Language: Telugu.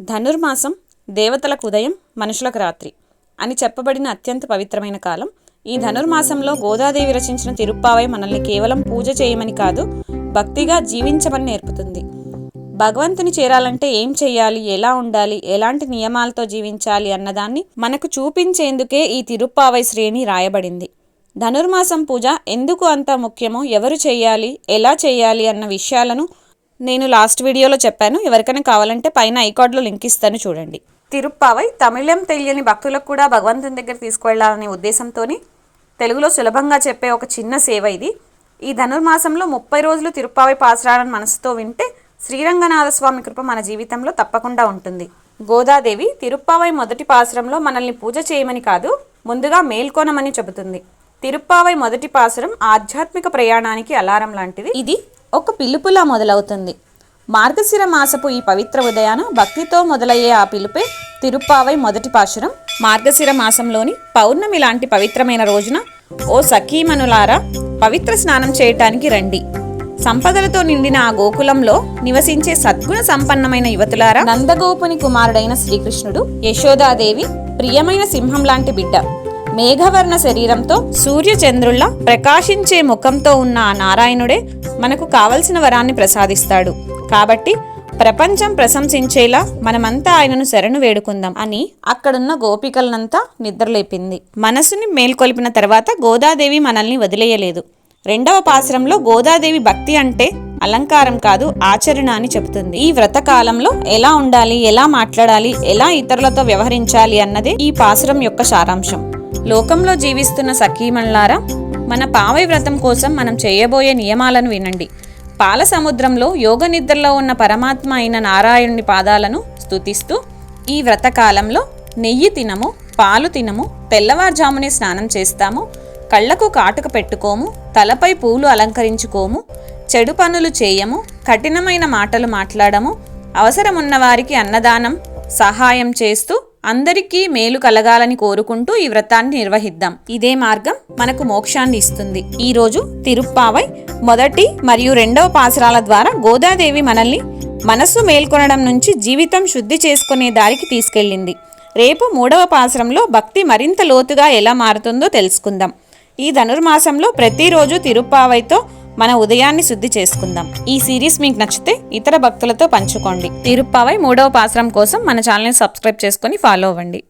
ధనుర్మాసం దేవతలకు ఉదయం మనుషులకు రాత్రి అని చెప్పబడిన అత్యంత పవిత్రమైన కాలం. ఈ ధనుర్మాసంలో గోదాదేవి రచించిన తిరుప్పావై మనల్ని కేవలం పూజ చేయమని కాదు భక్తిగా జీవించమని నేర్పుతుంది. భగవంతుని చేరాలంటే ఏం చెయ్యాలి ఎలా ఉండాలి ఎలాంటి నియమాలతో జీవించాలి అన్నదాన్ని మనకు చూపించేందుకే ఈ తిరుప్పావై శ్రేణి రాయబడింది. ధనుర్మాసం పూజ ఎందుకు అంత ముఖ్యమో ఎవరు చేయాలి ఎలా చేయాలి అన్న విషయాలను నేను లాస్ట్ వీడియోలో చెప్పాను ఎవరికైనా కావాలంటే పైన ఐకార్డ్లో లింక్ ఇస్తాను చూడండి. తిరుప్పావై తమిళం తెలియని భక్తులకు కూడా భగవంతుని దగ్గర తీసుకువెళ్ళాలనే ఉద్దేశంతో తెలుగులో సులభంగా చెప్పే ఒక చిన్న సేవ ఇది. ఈ ధనుర్మాసంలో ముప్పై రోజులు తిరుప్పావై పాసరాలను మనసుతో వింటే శ్రీరంగనాథ స్వామి కృప మన జీవితంలో తప్పకుండా ఉంటుంది. గోదాదేవి తిరుప్పావై మొదటి పాసురంలో మనల్ని పూజ చేయమని కాదు ముందుగా మేల్కొనమని చెబుతుంది. తిరుప్పావై మొదటి పాసురం ఆధ్యాత్మిక ప్రయాణానికి అలారం లాంటిది. ఇది ఒక పిలుపులా మొదలవుతుంది. మార్గశిర మాసపు ఈ పవిత్ర ఉదయాన భక్తితో మొదలయ్యే ఆ పిలుపే తిరుప్పావై మొదటి పాశురం. మార్గశిర మాసంలోని పౌర్ణమి లాంటి పవిత్రమైన రోజున ఓ సఖీమనులారా పవిత్ర స్నానం చేయటానికి రండి. సంపదలతో నిండిన ఆ గోకులంలో నివసించే సద్గుణ సంపన్నమైన యువతులారా నందగోపుని కుమారుడైన శ్రీకృష్ణుడు యశోదాదేవి ప్రియమైన సింహం లాంటి బిడ్డ. మేఘవర్ణ శరీరంతో సూర్యచంద్రుల్లా ప్రకాశించే ముఖంతో ఉన్న ఆ నారాయణుడే మనకు కావలసిన వరాన్ని ప్రసాదిస్తాడు. కాబట్టి ప్రపంచం ప్రశంసించేలా మనమంతా ఆయనను శరణు వేడుకుందాం అని అక్కడున్న గోపికలనంతా నిద్రలేపింది. మనసుని మేల్కొల్పిన తర్వాత గోదాదేవి మనల్ని వదిలేయలేదు. రెండవ పాశ్రంలో గోదాదేవి భక్తి అంటే అలంకారం కాదు ఆచరణ అని చెబుతుంది. ఈ వ్రత కాలంలో ఎలా ఉండాలి ఎలా మాట్లాడాలి ఎలా ఇతరులతో వ్యవహరించాలి అన్నదే ఈ పాసురం యొక్క సారాంశం. లోకంలో జీవిస్తున్న సఖీమణ్లారా మన పావై వ్రతం కోసం మనం చేయబోయే నియమాలను వినండి. పాల సముద్రంలో యోగ నిద్రలో ఉన్న పరమాత్మ అయిన నారాయణుని పాదాలను స్తుతిస్తూ ఈ వ్రతకాలంలో నెయ్యి తినము పాలు తినము తెల్లవారుజామునే స్నానం చేస్తాము కళ్ళకు కాటుక పెట్టుకోము తలపై పూలు అలంకరించుకోము చెడు పనులు చేయము కఠినమైన మాటలు మాట్లాడము అవసరమున్న వారికి అన్నదానం సహాయం చేస్తూ అందరికీ మేలు కలగాలని కోరుకుంటూ ఈ వ్రతాన్ని నిర్వహిద్దాం. ఇదే మార్గం మనకు మోక్షాన్ని ఇస్తుంది. ఈ రోజు తిరుప్పావై మొదటి మరియు రెండవ పాసరాల ద్వారా గోదాదేవి మనల్ని మనస్సు మేల్కొనడం నుంచి జీవితం శుద్ధి చేసుకునే దారికి తీసుకెళ్ళింది. రేపు మూడవ పాసరంలో భక్తి మరింత లోతుగా ఎలా మారుతుందో తెలుసుకుందాం. ఈ ధనుర్మాసంలో ప్రతిరోజు తిరుప్పావైతో మన ఉదయాన్ని శుద్ధి చేసుకుందాం. ఈ సిరీస్ మీకు నచ్చితే ఇతర భక్తులతో పంచుకోండి. తిరుప్పావై మూడవ పాసరం కోసం మన ఛానల్ని సబ్స్క్రైబ్ చేసుకొని ఫాలో అవ్వండి.